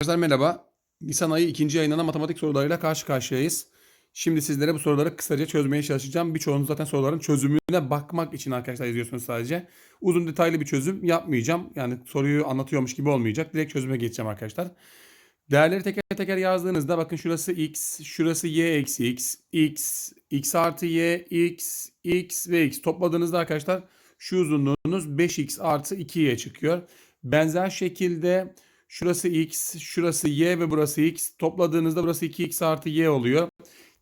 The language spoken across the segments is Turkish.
Arkadaşlar merhaba. Nisan ayı ikinci yayınlanan matematik sorularıyla karşı karşıyayız. Şimdi sizlere bu soruları kısaca çözmeye çalışacağım. Birçoğunuz zaten soruların çözümüne bakmak için arkadaşlar izliyorsunuz sadece. Uzun detaylı bir çözüm yapmayacağım. Yani soruyu anlatıyormuş gibi olmayacak. Direkt çözüme geçeceğim arkadaşlar. Değerleri teker teker yazdığınızda bakın şurası x, şurası y eksi x, x, x artı y, x, x ve x. Topladığınızda arkadaşlar şu uzunluğunuz 5x artı 2y çıkıyor. Benzer şekilde şurası x, şurası y ve burası x. Topladığınızda burası 2x artı y oluyor.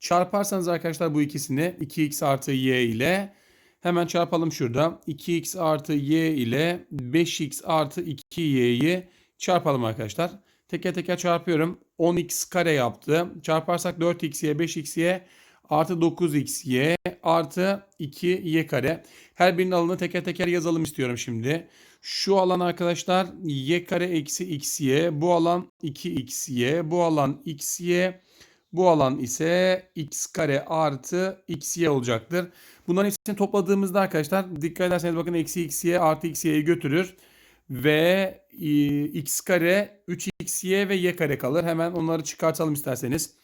Çarparsanız arkadaşlar bu ikisini 2x artı y ile hemen çarpalım şurada. 2x artı y ile 5x artı 2y'yi çarpalım arkadaşlar. Teker teker çarpıyorum. 10x kare yaptı. Çarparsak 4xy 5xy artı 9xy artı 2y kare. Her birinin alanını teker teker yazalım istiyorum şimdi. Şu alan arkadaşlar y kare eksi xy. Bu alan 2xy. Bu alan xy. Bu alan ise x kare artı xy olacaktır. Bunların hepsini topladığımızda arkadaşlar dikkat ederseniz bakın eksi xy artı xy'yi götürür. Ve e, x kare 3xy ve y kare kalır. Hemen onları çıkartalım isterseniz.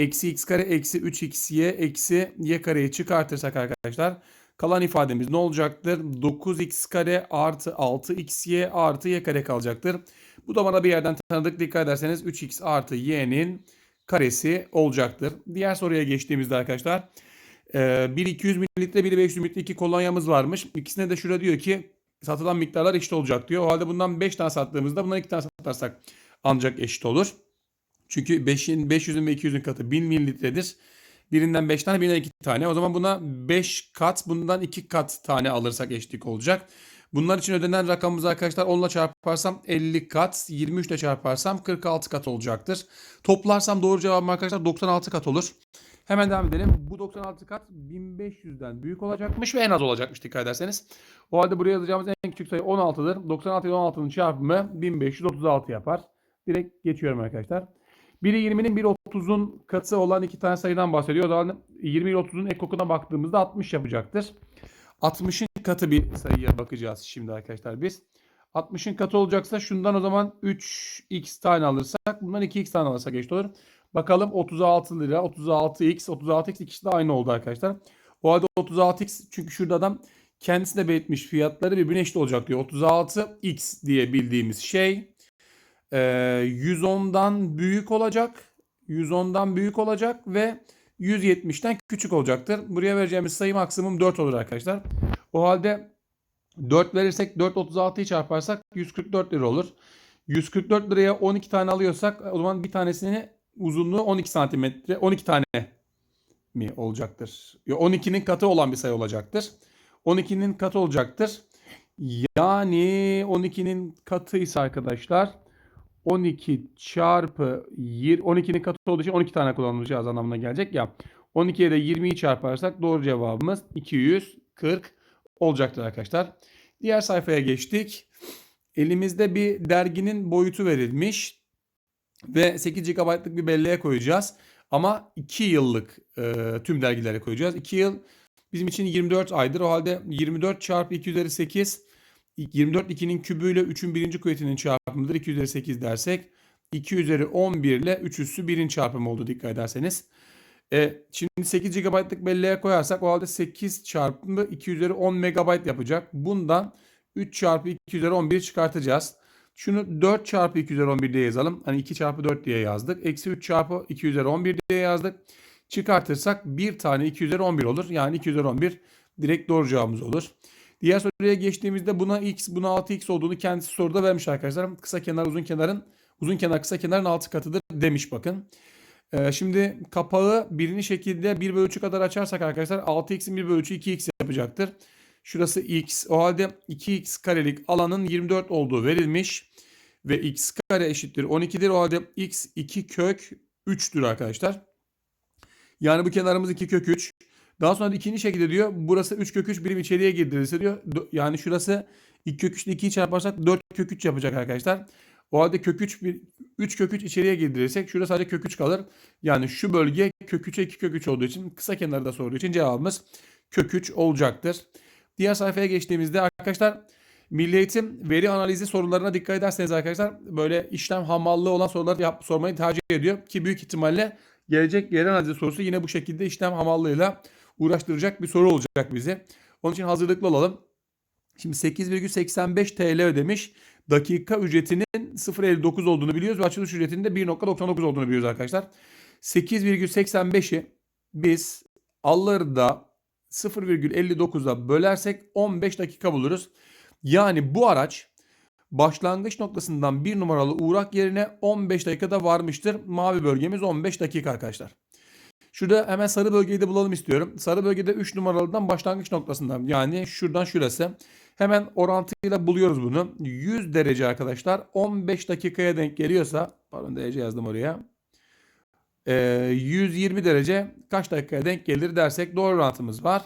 Eksi x kare eksi 3xy eksi y kareyi çıkartırsak arkadaşlar kalan ifademiz ne olacaktır? 9x kare artı 6xy artı y kare kalacaktır. Bu da bana bir yerden tanıdık. Dikkat ederseniz 3x artı y'nin karesi olacaktır. Diğer soruya geçtiğimizde arkadaşlar e, biri 200 mililitre biri 500 mililitre iki kolonyamız varmış. İkisine de şurada diyor ki satılan miktarlar eşit olacak diyor. O halde bundan 5 tane sattığımızda bundan 2 tane satarsak ancak eşit olur. Çünkü 5'in 500'ün ve 200'ün katı 1000 mililitredir. Birinden 5 tane, birinden 2 tane. O zaman buna 5 kat, bundan 2 kat tane alırsak eşitlik olacak. Bunlar için ödenen rakamımız arkadaşlar 10 ile çarparsam 50 kat, 23 ile çarparsam 46 kat olacaktır. Toplarsam doğru cevabım arkadaşlar 96 kat olur. Hemen devam edelim. Bu 96 kat 1500'den büyük olacakmış ve en az olacakmış dikkat ederseniz. O halde buraya yazacağımız en küçük sayı 16'dır. 96 ile 16'nın çarpımı 1536 yapar. Direkt geçiyorum arkadaşlar. Biri 20'nin biri 30'un katı olan iki tane sayıdan bahsediyor. O zaman 20 ile 30'un ekokuna baktığımızda 60 yapacaktır. 60'ın katı bir sayıya bakacağız şimdi arkadaşlar biz. 60'ın katı olacaksa şundan o zaman 3x tane alırsak bundan 2x tane alırsak eşit olur. Bakalım 36 lira 36x 36x ikisi de aynı oldu arkadaşlar. O halde 36x çünkü şurada adam kendisi de belirtmiş fiyatları birbirine eşit olacak diyor. 36x diye bildiğimiz şey e, 110'dan büyük olacak. 110'dan büyük olacak ve 170'ten küçük olacaktır. Buraya vereceğimiz sayı maksimum 4 olur arkadaşlar. O halde 4 verirsek 4 36'yı çarparsak 144 lira olur. 144 liraya 12 tane alıyorsak o zaman bir tanesini uzunluğu 12 santimetre 12 tane mi olacaktır? 12'nin katı olan bir sayı olacaktır. 12'nin katı olacaktır. Yani 12'nin katıysa arkadaşlar 12 çarpı 12'nin katı olduğu için 12 tane kullanılacağız anlamına gelecek ya. 12'ye de 20'yi çarparsak doğru cevabımız 240 olacaktır arkadaşlar. Diğer sayfaya geçtik. Elimizde bir derginin boyutu verilmiş ve 8 GB'lık bir belleğe koyacağız. Ama 2 yıllık e, tüm dergilere koyacağız. 2 yıl bizim için 24 aydır. O halde 24 çarpı 2 üzeri 8 24 2'nin kübüyle 3'ün birinci kuvvetinin çarpımıdır. 2 üzeri 8 dersek 2 üzeri 11 ile 3 üssü 1'in çarpımı oldu dikkat ederseniz. E, şimdi 8 GB'lık belleğe koyarsak o halde 8 çarpımı 2 üzeri 10 MB yapacak. Bundan 3 çarpı 2 üzeri 11 çıkartacağız. Şunu 4 çarpı 2 üzeri 11 diye yazalım. Hani 2 çarpı 4 diye yazdık. Eksi 3 çarpı 2 üzeri 11 diye yazdık. Çıkartırsak bir tane 2 üzeri 11 olur. Yani 2 üzeri 11 direkt doğru cevabımız olur. Diğer soruya geçtiğimizde buna x, buna 6x olduğunu kendisi soruda vermiş arkadaşlar. Kısa kenar uzun kenarın, uzun kenar kısa kenarın 6 katıdır demiş bakın. Ee, şimdi kapağı birini şekilde 1 bölü 3'ü kadar açarsak arkadaşlar 6x'in 1 bölü 3'ü 2x yapacaktır. Şurası x. O halde 2x karelik alanın 24 olduğu verilmiş. Ve x kare eşittir 12'dir. O halde x 2 kök 3'tür arkadaşlar. Yani bu kenarımız 2 kök 3. Daha sonra da ikinci şekilde diyor burası 3 kök 3 birim içeriye girdirilirse diyor. Yani şurası 2 kök 3 ile 2'yi çarparsak 4 kök 3 yapacak arkadaşlar. O halde kök 3, 3 kök 3 içeriye girdirirsek şurada sadece kök 3 kalır. Yani şu bölge kök 3'e 2 kök 3 olduğu için kısa kenarı da sorduğu için cevabımız kök 3 olacaktır. Diğer sayfaya geçtiğimizde arkadaşlar Milli Eğitim veri analizi sorularına dikkat ederseniz arkadaşlar böyle işlem hamallığı olan soruları yap, sormayı tercih ediyor. Ki büyük ihtimalle gelecek veri analizi sorusu yine bu şekilde işlem hamallığıyla uğraştıracak bir soru olacak bize. Onun için hazırlıklı olalım. Şimdi 8,85 TL ödemiş. Dakika ücretinin 0.59 olduğunu biliyoruz ve açılış ücretinin de 1.99 olduğunu biliyoruz arkadaşlar. 8,85'i biz Allar'da 0,59'a bölersek 15 dakika buluruz. Yani bu araç başlangıç noktasından bir numaralı uğrak yerine 15 dakikada varmıştır. Mavi bölgemiz 15 dakika arkadaşlar. Şurada hemen sarı bölgeyi de bulalım istiyorum. Sarı bölgede 3 numaralıdan başlangıç noktasından yani şuradan şurası. Hemen orantıyla buluyoruz bunu. 100 derece arkadaşlar 15 dakikaya denk geliyorsa pardon derece yazdım oraya. Ee, 120 derece kaç dakikaya denk gelir dersek doğru orantımız var.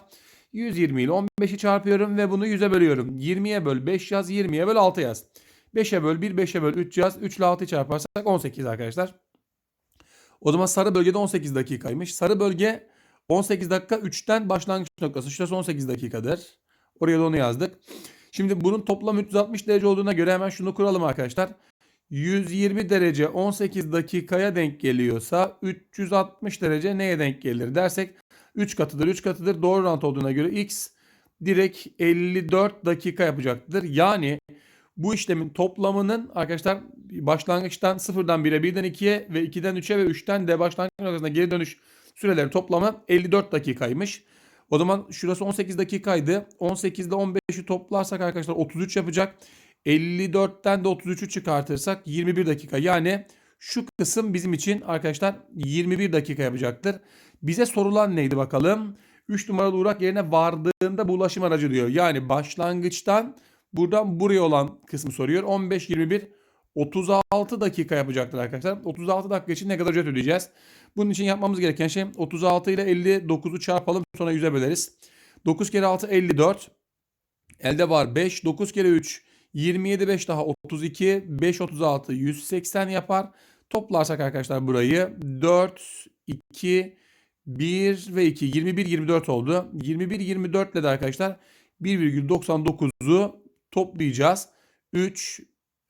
120 ile 15'i çarpıyorum ve bunu 100'e bölüyorum. 20'ye böl 5 yaz, 20'ye böl 6 yaz. 5'e böl 1, 5'e böl 3 yaz. 3 ile 6'yı çarparsak 18 arkadaşlar. O zaman sarı bölgede 18 dakikaymış. Sarı bölge 18 dakika 3'ten başlangıç noktası. Şurası 18 dakikadır. Oraya da onu yazdık. Şimdi bunun toplam 360 derece olduğuna göre hemen şunu kuralım arkadaşlar. 120 derece 18 dakikaya denk geliyorsa 360 derece neye denk gelir dersek 3 katıdır 3 katıdır doğru orantı olduğuna göre x direkt 54 dakika yapacaktır. Yani bu işlemin toplamının arkadaşlar başlangıçtan 0'dan 1'e 1'den 2'ye ve 2'den 3'e ve 3'ten de başlangıç noktasına geri dönüş süreleri toplamı 54 dakikaymış. O zaman şurası 18 dakikaydı. 18 ile 15'i toplarsak arkadaşlar 33 yapacak. 54'ten de 33'ü çıkartırsak 21 dakika. Yani şu kısım bizim için arkadaşlar 21 dakika yapacaktır. Bize sorulan neydi bakalım? 3 numaralı uğrak yerine vardığında bu ulaşım aracı diyor. Yani başlangıçtan buradan buraya olan kısmı soruyor. 15, 21, 36 dakika yapacaktır arkadaşlar. 36 dakika için ne kadar ücret ödeyeceğiz? Bunun için yapmamız gereken şey 36 ile 59'u çarpalım sonra 100'e böleriz. 9 kere 6 54. Elde var 5. 9 kere 3 27 5 daha 32. 5 36 180 yapar. Toplarsak arkadaşlar burayı 4 2 1 ve 2 21 24 oldu. 21 24 ile de arkadaşlar 1,99'u toplayacağız. 3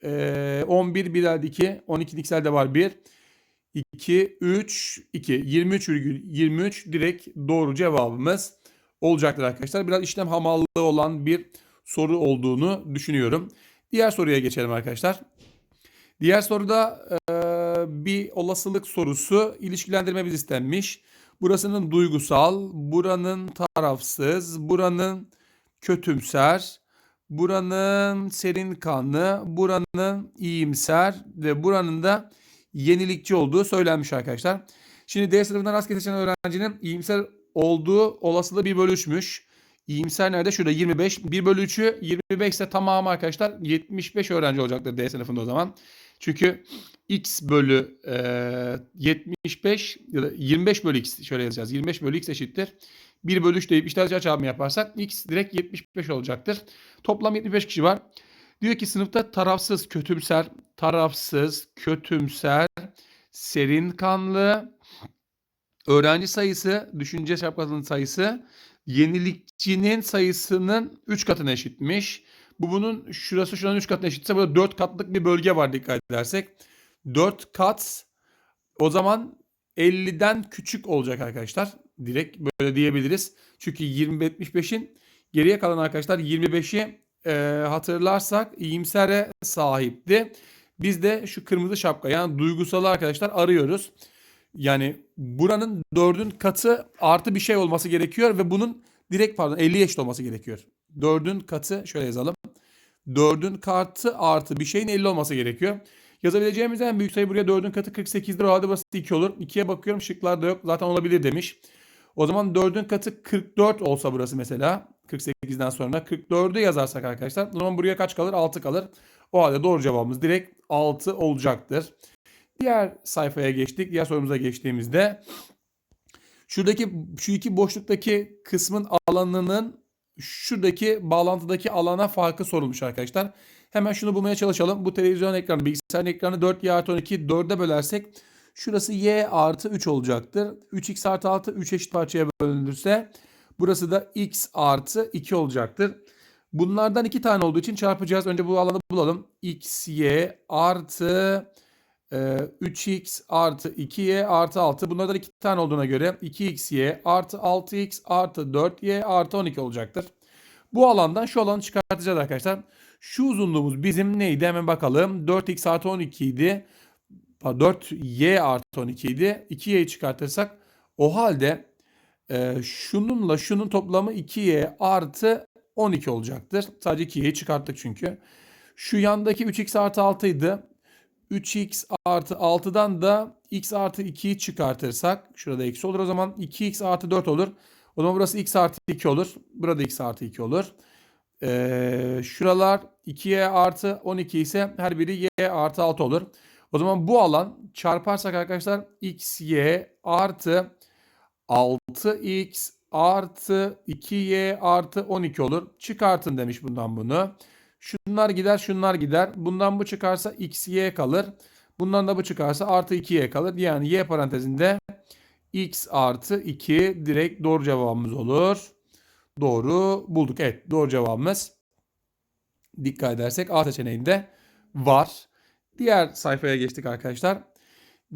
e, 11 bir elde 2 12 elde var 1 2 3 2 23,23 direkt doğru cevabımız olacaktır arkadaşlar. Biraz işlem hamallığı olan bir soru olduğunu düşünüyorum. Diğer soruya geçelim arkadaşlar. Diğer soruda e, bir olasılık sorusu ilişkilendirmemiz istenmiş. Burasının duygusal, buranın tarafsız, buranın kötümser, buranın serin kanlı, buranın iyimser ve buranın da yenilikçi olduğu söylenmiş arkadaşlar. Şimdi D sınıfından rastgele seçen öğrencinin iyimser olduğu olasılığı bir bölüşmüş. İyimser nerede? Şurada 25. 1 bölü 3'ü 25 ise tamamı arkadaşlar 75 öğrenci olacaktır D sınıfında o zaman. Çünkü x bölü e, 75 ya da 25 bölü x şöyle yazacağız. 25 bölü x eşittir. 1 bölü 3 deyip işler çarpımı yaparsak x direkt 75 olacaktır. Toplam 75 kişi var. Diyor ki sınıfta tarafsız, kötümser, tarafsız, kötümser, serin kanlı, öğrenci sayısı, düşünce şapkasının sayısı yenilikçinin sayısının 3 katına eşitmiş. Bu bunun şurası şuranın 3 katına eşitse burada 4 katlık bir bölge var dikkat edersek. 4 kat o zaman 50'den küçük olacak arkadaşlar. Direkt böyle diyebiliriz. Çünkü 20-75'in geriye kalan arkadaşlar 25'i e, hatırlarsak iyimsere sahipti. Biz de şu kırmızı şapka yani duygusalı arkadaşlar arıyoruz. Yani buranın dördün katı artı bir şey olması gerekiyor ve bunun direkt pardon 50 eşit olması gerekiyor. Dördün katı şöyle yazalım. Dördün katı artı bir şeyin 50 olması gerekiyor. Yazabileceğimiz en büyük sayı buraya 4'ün katı 48'dir. O halde burası 2 olur. 2'ye bakıyorum şıklarda yok. Zaten olabilir demiş. O zaman 4'ün katı 44 olsa burası mesela. 48'den sonra 44'ü yazarsak arkadaşlar. O zaman buraya kaç kalır? 6 kalır. O halde doğru cevabımız direkt 6 olacaktır. Diğer sayfaya geçtik. Diğer sorumuza geçtiğimizde şuradaki şu iki boşluktaki kısmın alanının şuradaki bağlantıdaki alana farkı sorulmuş arkadaşlar. Hemen şunu bulmaya çalışalım. Bu televizyon ekranı, bilgisayar ekranı 4y artı 12 4'e bölersek şurası y artı 3 olacaktır. 3x artı 6 3 eşit parçaya bölünürse burası da x artı 2 olacaktır. Bunlardan iki tane olduğu için çarpacağız. Önce bu alanı bulalım. x, y artı e, 3x artı 2y artı 6. Bunlardan iki tane olduğuna göre 2xy artı 6x artı 4y artı 12 olacaktır. Bu alandan şu alanı çıkartacağız arkadaşlar. Şu uzunluğumuz bizim neydi hemen bakalım. 4x artı 12 idi. 4y artı 12 idi. 2y'yi çıkartırsak o halde e, şununla şunun toplamı 2y artı 12 olacaktır. Sadece 2y'yi çıkarttık çünkü. Şu yandaki 3x artı 6 idi. 3x artı 6'dan da x artı 2'yi çıkartırsak şurada eksi olur o zaman 2x artı 4 olur. O zaman burası x artı 2 olur. Burada x artı 2 olur. Ee, şuralar 2y artı 12 ise her biri y artı 6 olur. O zaman bu alan çarparsak arkadaşlar x, y artı 6x artı 2y artı 12 olur. Çıkartın demiş bundan bunu. Şunlar gider şunlar gider. Bundan bu çıkarsa x, y kalır. Bundan da bu çıkarsa artı 2y kalır. Yani y parantezinde x artı 2 direkt doğru cevabımız olur. Doğru bulduk. Evet doğru cevabımız dikkat edersek A seçeneğinde var. Diğer sayfaya geçtik arkadaşlar.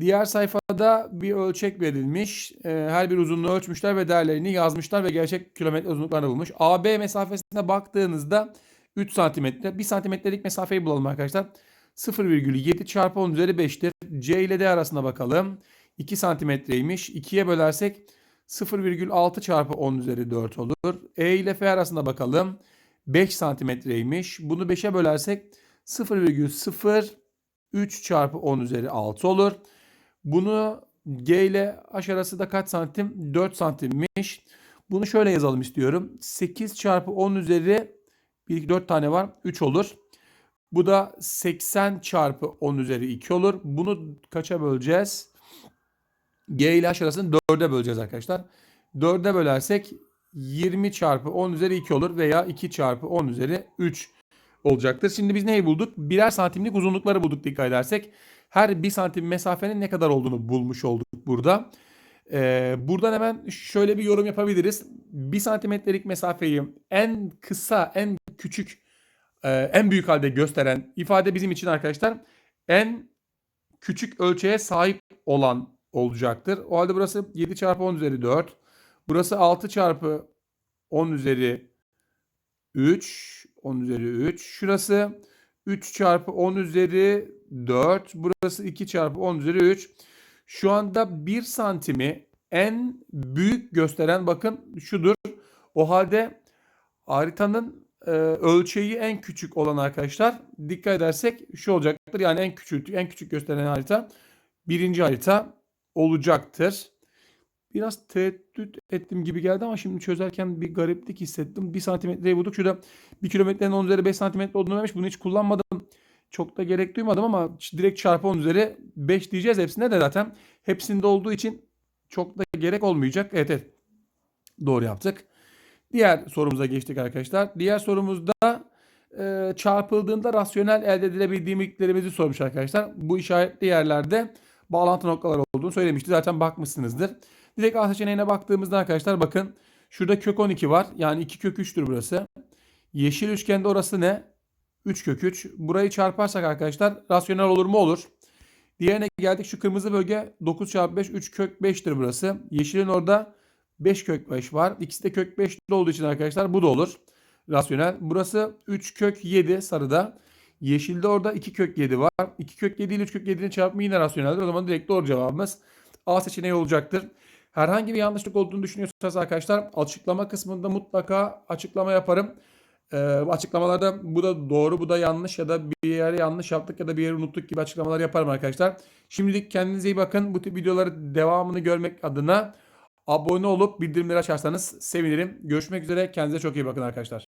Diğer sayfada bir ölçek verilmiş. Ee, her bir uzunluğu ölçmüşler ve değerlerini yazmışlar ve gerçek kilometre uzunluklarını bulmuş. AB mesafesine baktığınızda 3 santimetre. 1 santimetrelik mesafeyi bulalım arkadaşlar. 0,7 çarpı 10 üzeri 5'tir. C ile D arasında bakalım. 2 santimetreymiş. 2'ye bölersek 0,6 çarpı 10 üzeri 4 olur. E ile F arasında bakalım. 5 santimetreymiş. Bunu 5'e bölersek 0,03 çarpı 10 üzeri 6 olur. Bunu G ile H arası da kaç santim? 4 santimmiş. Bunu şöyle yazalım istiyorum. 8 çarpı 10 üzeri 1, 2, 4 tane var. 3 olur. Bu da 80 çarpı 10 üzeri 2 olur. Bunu kaça böleceğiz? G ile H arasını 4'e böleceğiz arkadaşlar. 4'e bölersek 20 çarpı 10 üzeri 2 olur veya 2 çarpı 10 üzeri 3 olacaktır. Şimdi biz neyi bulduk? Birer santimlik uzunlukları bulduk dikkat edersek. Her 1 santim mesafenin ne kadar olduğunu bulmuş olduk burada. Ee, buradan hemen şöyle bir yorum yapabiliriz. 1 santimetrelik mesafeyi en kısa, en küçük, e, en büyük halde gösteren ifade bizim için arkadaşlar en küçük ölçeğe sahip olan olacaktır. O halde burası 7 çarpı 10 üzeri 4. Burası 6 çarpı 10 üzeri 3. 10 üzeri 3. Şurası 3 çarpı 10 üzeri 4. Burası 2 çarpı 10 üzeri 3. Şu anda 1 santimi en büyük gösteren bakın şudur. O halde haritanın e, ölçeği en küçük olan arkadaşlar dikkat edersek şu olacaktır. Yani en küçük en küçük gösteren harita birinci harita olacaktır. Biraz tereddüt ettim gibi geldi ama şimdi çözerken bir gariplik hissettim. 1 santimetreyi bulduk. Şurada 1 kilometrenin 10 üzeri 5 santimetre olduğunu vermiş. Bunu hiç kullanmadım. Çok da gerek duymadım ama direkt çarpı 10 üzeri 5 diyeceğiz. Hepsinde de zaten hepsinde olduğu için çok da gerek olmayacak. Evet evet. Doğru yaptık. Diğer sorumuza geçtik arkadaşlar. Diğer sorumuzda e, çarpıldığında rasyonel elde edilebildiğimizi sormuş arkadaşlar. Bu işaretli yerlerde bağlantı noktaları olduğunu söylemişti. Zaten bakmışsınızdır. Direkt A seçeneğine baktığımızda arkadaşlar bakın şurada kök 12 var. Yani 2 kök 3'tür burası. Yeşil üçgende orası ne? 3 kök 3. Burayı çarparsak arkadaşlar rasyonel olur mu? Olur. Diğerine geldik. Şu kırmızı bölge 9 çarpı 5 3 kök 5'tir burası. Yeşilin orada 5 kök 5 var. İkisi de kök 5 olduğu için arkadaşlar bu da olur. Rasyonel. Burası 3 kök 7 sarıda. Yeşilde orada 2 kök 7 var. 2 kök 7 ile 3 kök 7'nin çarpımı yine rasyoneldir. O zaman direkt doğru cevabımız A seçeneği olacaktır. Herhangi bir yanlışlık olduğunu düşünüyorsanız arkadaşlar açıklama kısmında mutlaka açıklama yaparım. Ee, açıklamalarda bu da doğru bu da yanlış ya da bir yere yanlış yaptık ya da bir yeri unuttuk gibi açıklamalar yaparım arkadaşlar. Şimdilik kendinize iyi bakın. Bu tip videoları devamını görmek adına abone olup bildirimleri açarsanız sevinirim. Görüşmek üzere. Kendinize çok iyi bakın arkadaşlar.